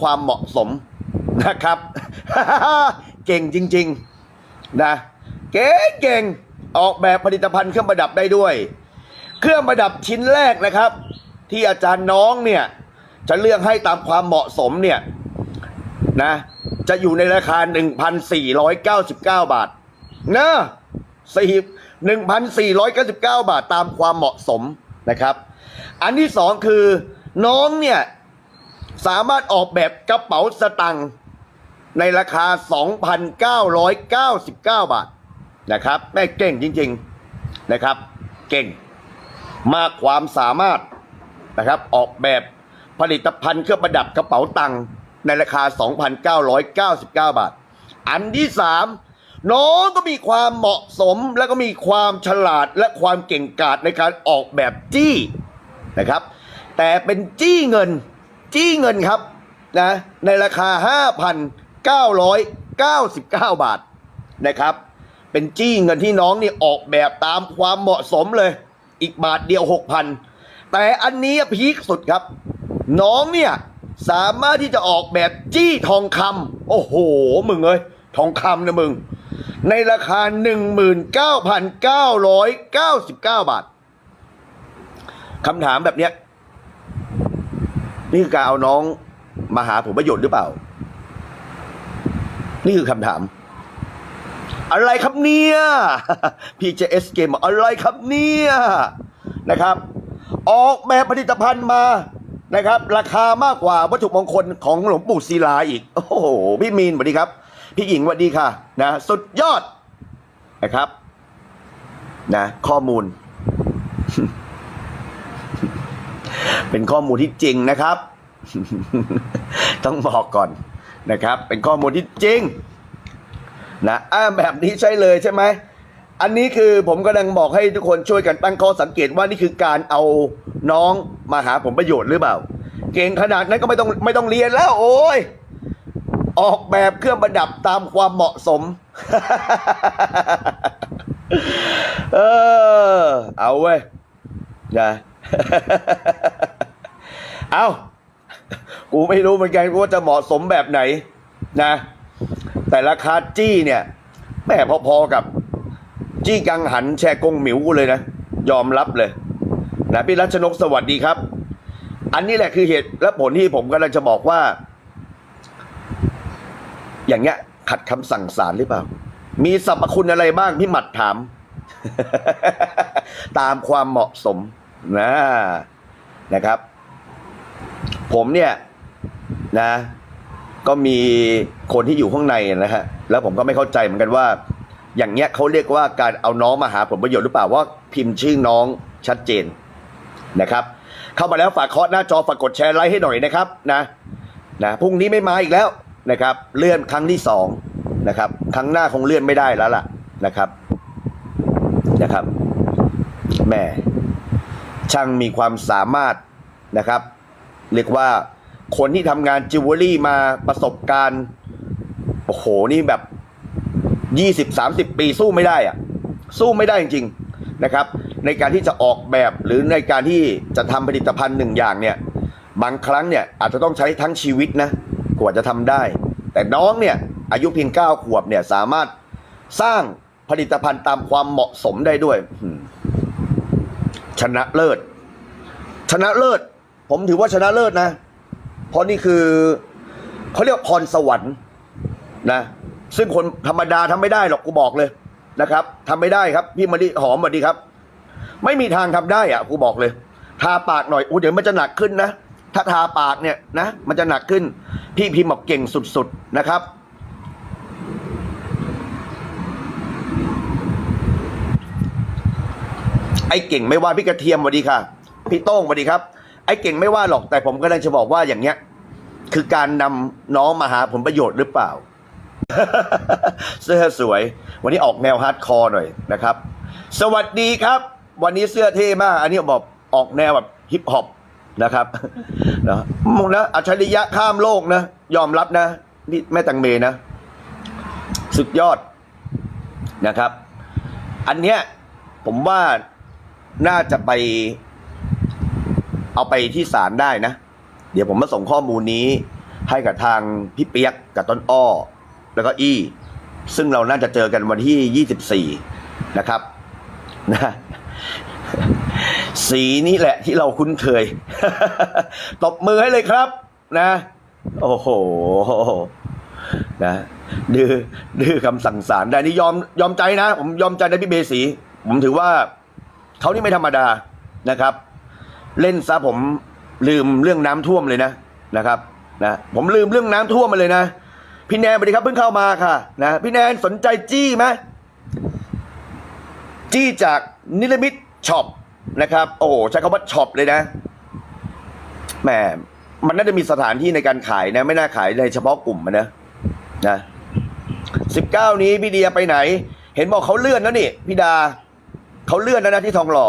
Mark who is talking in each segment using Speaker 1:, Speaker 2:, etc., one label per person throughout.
Speaker 1: ความเหมาะสมนะครับ เก่งจริง ๆ นะ เก่งเก่งออกแบบผลิตภัณฑ์เครื่องประดับได้ด้วย เครื่องประดับชิ้นแรกนะครับ ที่อาจารย์น้องเนี่ย จะเลือกให้ตามความเหมาะสมเนี่ยนะ จะอยู่ในราคา 1,499 บาทนะสี่หนึ่งพันสี่ร้อยเก้าสิบเก้าบาทตามความเหมาะสมนะครับ อันที่สองคือน้องเนี่ย สามารถออกแบบกระเป๋าสตังค์ในราคา 2,999 บาทนะครับแม่เก่งจริง ๆนะครับ เก่ง มากความสามารถนะครับ ออกแบบผลิตภัณฑ์เครื่องประดับกระเป๋าตังค์ในราคา 2,999 บาท อันที่สามน้องก็มีความเหมาะสมและก็มีความฉลาดและความเก่งกาจในการออกแบบจี้นะครับ แต่เป็นจี้เงิน จี้เงินครับนะในราคา 5,999 บาทนะครับ เป็นจี้เงินที่น้องนี่ออกแบบตามความเหมาะสมเลย อีกบาทเดียว 6,000 แต่อันนี้พีคสุดครับ น้องเนี่ยสามารถที่จะออกแบบจี้ทองคำโอ้โห มึงเอ้ยทองคำนะมึง ในราคา 19,999 บาทคำถามแบบเนี้ย นี่คือการเอาน้องมาหาผลประโยชน์หรือเปล่า นี่คือคำถาม อะไรครับเนี่ยพี่เจเอสเกมอะไรครับเนี่ยนะครับ ออกแบบผลิตภัณฑ์มานะครับ ราคามากกว่าวัตถุมงคลของหลวงปู่ศิลาอีก โอ้โห พี่มีนสวัสดีครับ พี่หญิงสวัสดีค่ะ นะ สุดยอดนะครับ นะ ข้อมูล เป็นข้อมูลที่จริงนะครับ ต้องบอกก่อนนะครับ เป็นข้อมูลที่จริงนะอ่าแบบนี้ใช่เลยใช่ไหมอันนี้คือผมกำลังบอกให้ทุกคนช่วยกันตั้งข้อสังเกตว่านี่คือการเอาน้องมาหาผลประโยชน์หรือเปล่า เก่งขนาดนั้นก็ไม่ต้องไม่ต้องเรียนแล้ว โอ้ยออกแบบเครื่องประดับตามความเหมาะสม เออ เอาเว้ยนะ เอากูไม่รู้เหมือนกันว่าจะเหมาะสมแบบไหนนะ แต่ราคาจี้เนี่ยแม่พอๆกับ จี้กังหันแชร์กงหมิวกูเลยนะ ยอมรับเลยนะพี่รัชนกสวัสดีครับ อันนี้แหละคือเหตุและผลที่ผมกำลังจะบอกว่า อย่างเงี้ย ขัดคำสั่งศาลหรือเปล่า มีสรรพคุณอะไรบ้างพี่หมัดถาม ตามความเหมาะสมนะนะครับ ผมเนี่ยนะ ก็มีคนที่อยู่ข้างในนะฮะแล้วผมก็ไม่เข้าใจเหมือนกันว่า อย่างเงี้ยเขาเรียกว่าการเอาน้องมาหาผลประโยชน์หรือเปล่าว่าพิมพ์ชื่อน้องชัดเจนนะครับ เข้ามาแล้วฝากเคาะหน้าจอฝากกดแชร์ไลค์ให้หน่อยนะครับนะนะพรุ่งนี้ไม่มาอีกแล้วนะครับ เลื่อนครั้งที่สองนะครับ ครั้งหน้าคงเลื่อนไม่ได้แล้วล่ะนะครับนะครับแม่ช่างมีความสามารถนะครับ เรียกว่าคนที่ทำงานจิวเวลรี่มาประสบการณ์โอ้โหนี่แบบยี่สิบสามสิบปีสู้ไม่ได้อะสู้ไม่ได้จริงๆนะครับ ในการที่จะออกแบบหรือในการที่จะทำผลิตภัณฑ์หนึ่งอย่างเนี่ย บางครั้งเนี่ยอาจจะต้องใช้ทั้งชีวิตนะกว่าจะทำได้ แต่น้องเนี่ยอายุเพียงเก้าขวบเนี่ยสามารถสร้างผลิตภัณฑ์ตามความเหมาะสมได้ด้วยชนะเลิศ ชนะเลิศ ผมถือว่าชนะเลิศนะ เพราะนี่คือเขาเรียกพรสวรรค์นะ ซึ่งคนธรรมดาทำไม่ได้หรอกกูบอกเลยนะครับทำไม่ได้ครับ พี่มะลิหอมสวัสดีครับ ไม่มีทางทำได้อะกูบอกเลย ทาปากหน่อยอู้เดี๋ยวมันจะหนักขึ้นนะ ถ้าทาปากเนี่ยนะ มันจะหนักขึ้น พี่พิมพ์บอกเก่งสุดๆนะครับไอ้เก่งไม่ว่าพี่กระเทียมสวัสดีค่ะ พี่โต้งสวัสดีครับ อ้เก่งไม่ว่าหรอกแต่ผมก็เลยจะบอกว่าอย่างเนี้ย คือการนำน้องมาหาผลประโยชน์หรือเปล่า เสื้อสวย วันนี้ออกแนวฮาร์ดคอร์หน่อยนะครับ สวัสดีครับ วันนี้เสื้อเท่มาก อันนี้บอกออกแนวแบบฮิปฮอปนะครับนะมองนะอัจฉริยะข้ามโลกนะ ยอมรับนะพี่แม่ตังเมนะ สุดยอดนะครับ อันเนี้ยผมว่าน่าจะไป เอาไปที่ศาลได้นะ เดี๋ยวผมมาส่งข้อมูลนี้ ให้กับทางพี่เปียกกับต้นอ้อ แล้วก็อี้ ซึ่งเราน่าจะเจอกันวันที่ 24 นะครับนะสีนี้แหละที่เราคุ้นเคย ตบมือให้เลยครับ นะ โอ้โหนะดื้อดื้อคำสั่งสารได้นี่ยอมยอมใจนะ ผมยอมใจนะพี่เบสี ผมถือว่าเขานี่ไม่ธรรมดานะครับ เล่นซะผมลืมเรื่องน้ำท่วมเลยนะนะครับนะผมลืมเรื่องน้ำท่วมมาเลยนะ พี่แนนสวัสดีครับเพิ่งเข้ามาค่ะนะพี่แนนสนใจจี้ไหมจี้จากนิลมิตช็อปนะครับ โอ้โหใช้คำว่าช็อปเลยนะแหมมันน่าจะมีสถานที่ในการขายนะ ไม่น่าขายในเฉพาะกลุ่มนะนะสิบเก้านี้พี่เดียไปไหน เห็นบอกเขาเลื่อนแล้วนี่พี่ดาเขาเลื่อนแล้วนะที่ทองหล่อ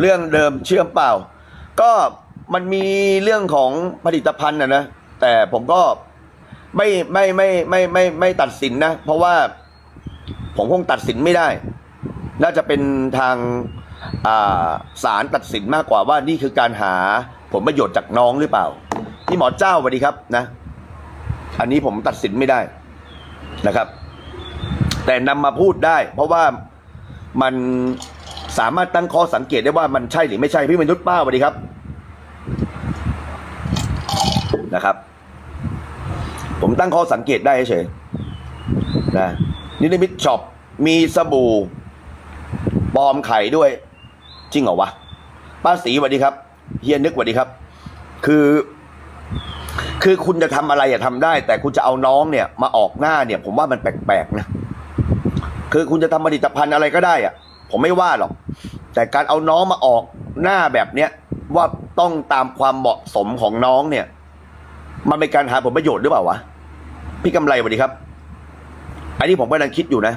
Speaker 1: เรื่องเดิมเชื่อมเปล่า ก็มันมีเรื่องของผลิตภัณฑ์นะนะแต่ผมก็ไม่ไม่ไม่ไม่ไม่ไม่ตัดสินนะ เพราะว่าผมคงตัดสินไม่ได้ น่าจะเป็นทางอ่าศาลตัดสินมากกว่าว่านี่คือการหาผลประโยชน์จากน้องหรือเปล่าพี่หมอเจ้าสวัสดีครับนะ อันนี้ผมตัดสินไม่ได้นะครับ แต่นำมาพูดได้ เพราะว่ามัน สามารถตั้งข้อสังเกตได้ว่ามันใช่หรือไม่ใช่พี่มนุษย์ป้าสวัสดีครับนะครับ ผมตั้งข้อสังเกตได้เฉยนะนิติมิตช็อปมีสบู่ปลอมไข่ด้วย จริงเหรอวะ ป้าสีสวัสดีครับ เฮียนึกสวัสดีครับ คือ คือคุณจะทำอะไรอะทำได้ แต่คุณจะเอาน้องเนี่ย มาออกหน้าเนี่ย ผมว่ามันแปลกๆนะ คือคุณจะทำผลิตภัณฑ์อะไรก็ได้อะ ผมไม่ว่าหรอก แต่การเอาน้องมาออกหน้าแบบเนี้ยว่าต้องตามความเหมาะสมของน้องเนี่ย มันเป็นการหาผลประโยชน์หรือเปล่าวะพี่กำไรสวัสดีครับ อันนี้ผมกำลังคิดอยู่นะ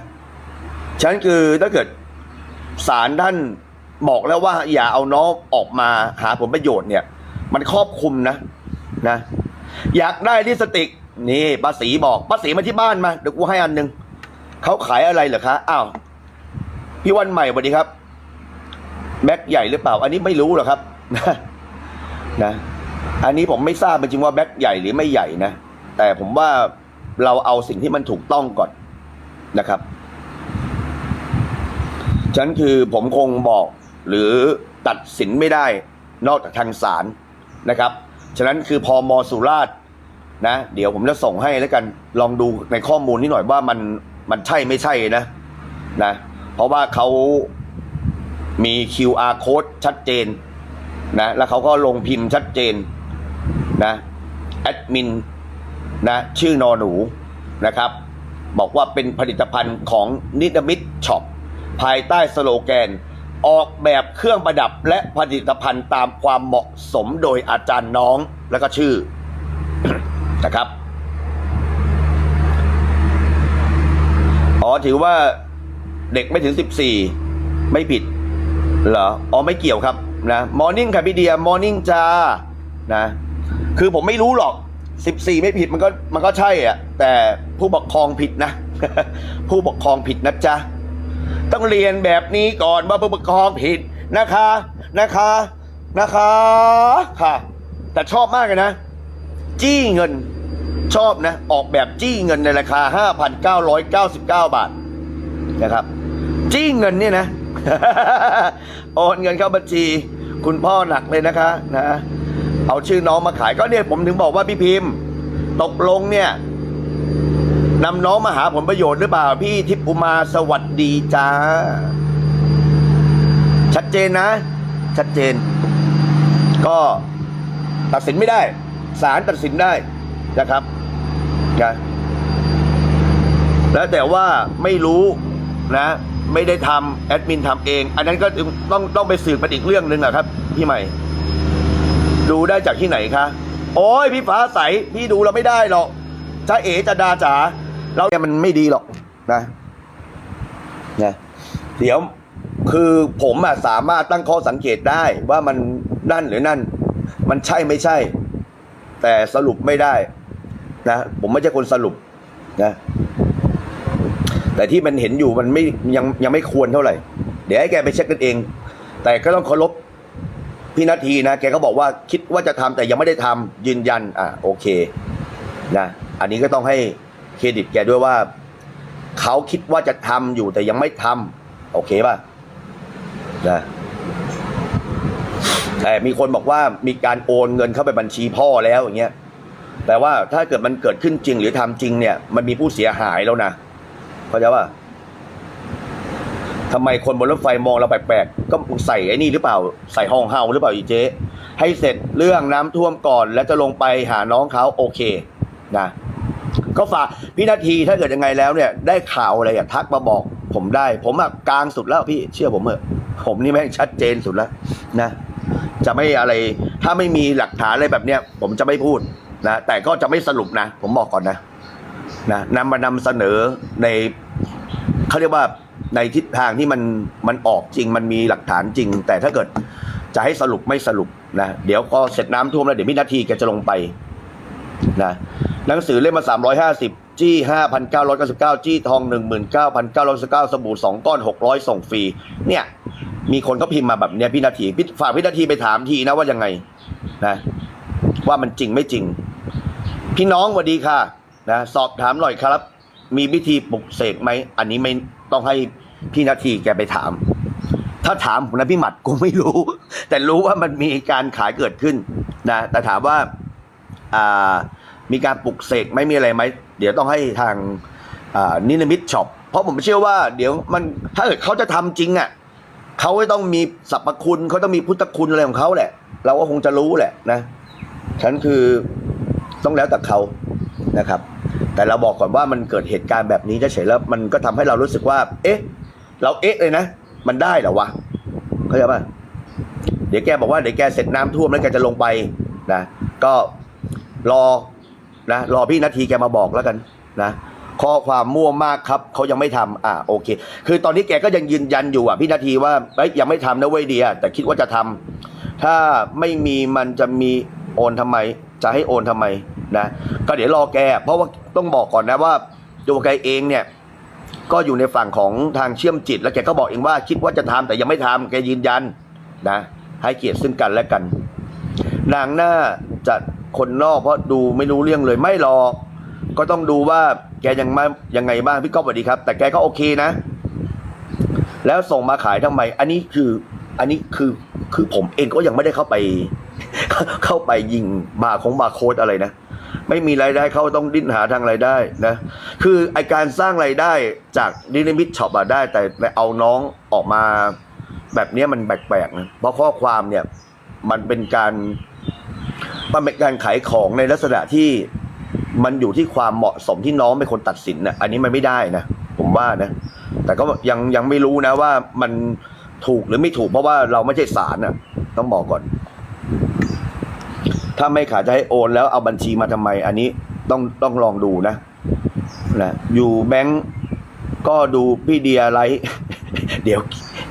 Speaker 1: ฉะนั้นคือถ้าเกิดศาลท่านบอกแล้วว่า อย่าเอาน้องออกมาหาผลประโยชน์เนี่ย มันครอบคลุมนะนะ อยากได้ลิสติก นี่ป้าสีบอกป้าสีมาที่บ้านมาเดี๋ยวกูให้อันหนึ่งเขาขายอะไรเหรอคะอ้าว พี่วันใหม่สวัสดีครับ แบ็คใหญ่หรือเปล่า อันนี้ไม่รู้หรอกครับนะนะ อันนี้ผมไม่ทราบจริงว่าแบ็คใหญ่หรือไม่ใหญ่นะ แต่ผมว่าเราเอาสิ่งที่มันถูกต้องก่อนนะครับฉะนั้นคือผมคงบอกหรือตัดสินไม่ได้นอกจากทางศาลนะครับ ฉะนั้นคือพอมสุราษนะ เดี๋ยวผมจะส่งให้แล้วกันลองดูในข้อมูลนี้หน่อยว่ามันมันใช่ไม่ใช่นะนะ เพราะว่าเขามี QR code ชัดเจนนะแล้วเขาก็ลงพิมพ์ชัดเจนนะแอดมินนะชื่อนอหนูนะครับ บอกว่าเป็นผลิตภัณฑ์ของนิดมิตช็อปภายใต้สโลแกน ออกแบบเครื่องประดับและผลิตภัณฑ์ตามความเหมาะสมโดยอาจารย์น้องแล้วก็ชื่อนะครับ อ๋อถือว่า เด็กไม่ถึงสิบสี่ไม่ผิดเหรออ๋อไม่เกี่ยวครับนะมอร์นิ่งค่ะพี่เดียมอร์นิ่งจ้านะคือผมไม่รู้หรอกสิบสี่ไม่ผิดมันก็มันก็ใช่อะแต่ผู้ปกครองผิดนะ ผู้ปกครองผิดนะจ๊ะต้องเรียนแบบนี้ก่อนว่าผู้ปกครองผิดนะคะนะคะนะคะค่ะ แต่ชอบมากเลยนะ จี้เงินชอบนะ ออกแบบจี้เงินในราคา 5,999 บาทนะครับ จี้เงินเนี่ยนะ โอนเงินเข้าบัญชี คุณพ่อหนักเลยนะคะนะเอาชื่อน้องมาขายก็เนี่ยผมถึงบอกว่าพี่พิมพ์ ตกลงเนี่ยนำน้องมาหาผลประโยชน์หรือเปล่า พี่ทิพย์อุมาสวัสดีจ้า ชัดเจนนะ ชัดเจน ก็ตัดสินไม่ได้ศาลตัดสินได้นะครับนะแล้วแต่ว่าไม่รู้นะ ไม่ได้ทำแอดมินทำเอง อันนั้นก็ต้องต้องไปสืบเป็นอีกเรื่องหนึ่งอะครับ พี่ใหม่ ดูได้จากที่ไหนคะโอ้ยพี่ฟ้าใสพี่ดูเราไม่ได้หรอกจ้าเอ๋จะดาจ๋าเราเนี่ยมันไม่ดีหรอกนะนะเดี๋ยวคือผมอะสามารถตั้งข้อสังเกตได้ว่ามันนั่นหรือนั่น มันใช่ไม่ใช่ แต่สรุปไม่ได้นะผมไม่ใช่คนสรุปนะ แต่ที่มันเห็นอยู่มันไม่ยังยังไม่ควรเท่าไหร่ เดี๋ยวให้แกไปเช็คกันเอง แต่ก็ต้องเคารพพี่นาทีนะแกก็บอกว่าคิดว่าจะทำแต่ยังไม่ได้ทำยืนยันอะโอเคนะอันนี้ก็ต้องให้เครดิตแกด้วยว่าเขาคิดว่าจะทำอยู่แต่ยังไม่ทำโอเคป่ะนะแต่มีคนบอกว่ามีการโอนเงินเข้าไปบัญชีพ่อแล้วอย่างเงี้ยแต่ว่าถ้าเกิดมันเกิดขึ้นจริงหรือทำจริงเนี่ย มันมีผู้เสียหายแล้วนะ เข้าใจป่ะทำไมคนบนรถไฟมองเราแปลกๆก็ใส่ไอ้นี่หรือเปล่า ใส่ห้องเฮาหรือเปล่าอีเจ๊ให้เสร็จเรื่องน้ำท่วมก่อน แล้วจะลงไปหาน้องเขาโอเคนะก็ฝากพี่นาทีถ้าเกิดยังไงแล้วเนี่ย ได้ข่าวอะไรอะทักมาบอก ผมได้ ผมอะกลางสุดแล้วพี่เชื่อผมเถอะผมนี่แม่งชัดเจนสุดแล้วนะจะไม่อะไร ถ้าไม่มีหลักฐานอะไรแบบเนี้ยผมจะไม่พูดนะแต่ก็จะไม่สรุปนะ ผมบอกก่อนนะนะนำมานำเสนอใน เขาเรียกว่าในทิศทางที่มันมันออกจริง มันมีหลักฐานจริง แต่ถ้าเกิดจะให้สรุปไม่สรุปนะเดี๋ยวก็เสร็จน้ำท่วมแล้วเดี๋ยวพี่นาทีแกจะลงไปนะหนังสือเล่มมาสามร้อยห้าสิบจี้ห้าพันเก้าร้อยเก้าสิบเก้าจี้ทองหนึ่งหมื่นเก้าพันเก้าร้อยสิบเก้าสบู่สองก้อนหกร้อยส่งฟรีเนี่ยมีคนก็พิมพ์มาแบบเนี้ยพี่นาทีพี่ฝากพี่นาทีไปถามทีนะว่ายังไงนะว่ามันจริงไม่จริง พี่น้องสวัสดีค่ะนะสอบถามหน่อยครับ มีวิธีปลุกเสกไหมอันนี้ไม่ต้องให้พี่นาทีแกไปถาม ถ้าถามผมนะพี่หมัดกูไม่รู้ แต่รู้ว่ามันมีการขายเกิดขึ้นนะแต่ถามว่าอ่ามีการปลุกเสกไม่มีอะไรไหมเดี๋ยวต้องให้ทางอ่านินมิตช็อปเพราะผมเชื่อว่า เดี๋ยวมันถ้าเกิดเขาจะทำจริงอะเขาต้องมีสรรพคุณเขาต้องมีพุทธคุณอะไรของเขาแหละ เราก็คงจะรู้แหละนะฉันคือต้องแล้วแต่เขานะครับ แต่เราบอกก่อนว่ามันเกิดเหตุการณ์แบบนี้เฉยแล้วมันก็ทำให้เรารู้สึกว่า เอ๊ะ เราเอ๊ะเลยนะ มันได้เหรอวะเข้าใจป่ะเดี๋ยวแกบอกว่าเดี๋ยวแกเสร็จน้ำท่วมแล้วแกจะลงไปนะก็รอนะรอพี่นาทีแกมาบอกแล้วกันนะข้อความมั่วมากครับเขายังไม่ทำอ่าโอเค คือตอนนี้แกก็ยังยืนยันอยู่อะพี่นาทีว่าเอ้ยยังไม่ทำนะเว้ยเดียแต่คิดว่าจะทำถ้าไม่มีมันจะมีโอนทำไม จะให้โอนทำไมนะก็เดี๋ยวรอแก เพราะว่าต้องบอกก่อนนะว่าตัวแกเองเนี่ยก็อยู่ในฝั่งของทางเชื่อมจิต แล้วแกก็บอกเองว่าคิดว่าจะทำแต่ยังไม่ทำแกยืนยันนะให้เกียรติซึ่งกันและกัน นางหน้าจัดคนนอกเพราะดูไม่รู้เรื่องเลยไม่รอ ก็ต้องดูว่าแกยังมายังไงบ้างพี่ก๊อฟสวัสดีครับ แต่แกก็โอเคนะ แล้วส่งมาขายทำไม อันนี้คืออันนี้คือคือผมเองก็ยังไม่ได้เข้าไป เข้าไปยิงบาร์ของบาร์โค้ดอะไรนะ ไม่มีรายได้เขาต้องดิ้นหาทางรายได้นะ คือไอการสร้างรายได้จากดินมิตช็อปอะได้ แต่เอาน้องออกมาแบบนี้มันแปลกๆนะเพราะข้อความเนี่ยมันเป็นการมันเป็นการขายของในลักษณะที่มันอยู่ที่ความเหมาะสมที่น้องเป็นคนตัดสินนะอันนี้มันไม่ได้นะผมว่านะ แต่ก็ยังยังไม่รู้นะว่ามันถูกหรือไม่ถูกเพราะว่าเราไม่ใช่ศาลน่ะต้องบอกก่อน ถ้าไม่ขายจะให้โอนแล้วเอาบัญชีมาทำไม อันนี้ต้องต้องลองดูนะนะอยู่แบงก์ก็ดูพี่เดียไลฟ์เดี๋ยว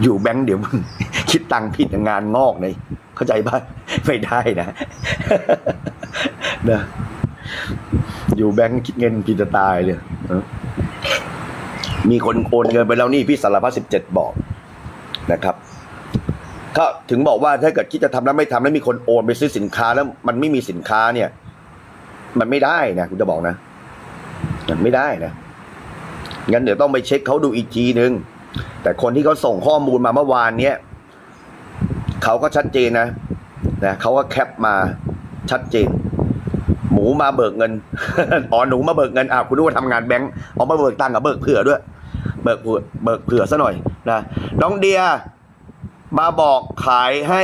Speaker 1: อยู่แบงก์เดี๋ยวมึงคิดตังค์ผิดงานงอกเลยเข้าใจปะไม่ได้นะนะอยู่แบงก์คิดเงินผิดจะตายเลยมีคนโอนเงินไปแล้วนี่พี่สารพัดสิบเจ็ดบอกนะครับ ก็ถึงบอกว่าถ้าเกิดคิดจะทำแล้วไม่ทำแล้วมีคนโอนไปซื้อสินค้าแล้วมันไม่มีสินค้าเนี่ย มันไม่ได้นะคุณจะบอกนะมันไม่ได้นะงั้นเดี๋ยวต้องไปเช็คเขาดูอีกทีนึง แต่คนที่เขาส่งข้อมูลมาเมื่อวานเนี้ยเขาก็ชัดเจนนะนะเขาก็แคปมาชัดเจน หมูมาเบิกเงินอ๋อหนูมาเบิกเงินอะคุณรู้ว่าทำงานแบงก์เอามาเบิกตังค์กับเบิกเผื่อด้วย เบิกเผื่อเบิกเผื่อซะหน่อยนะน้องเดีย มาบอกขายให้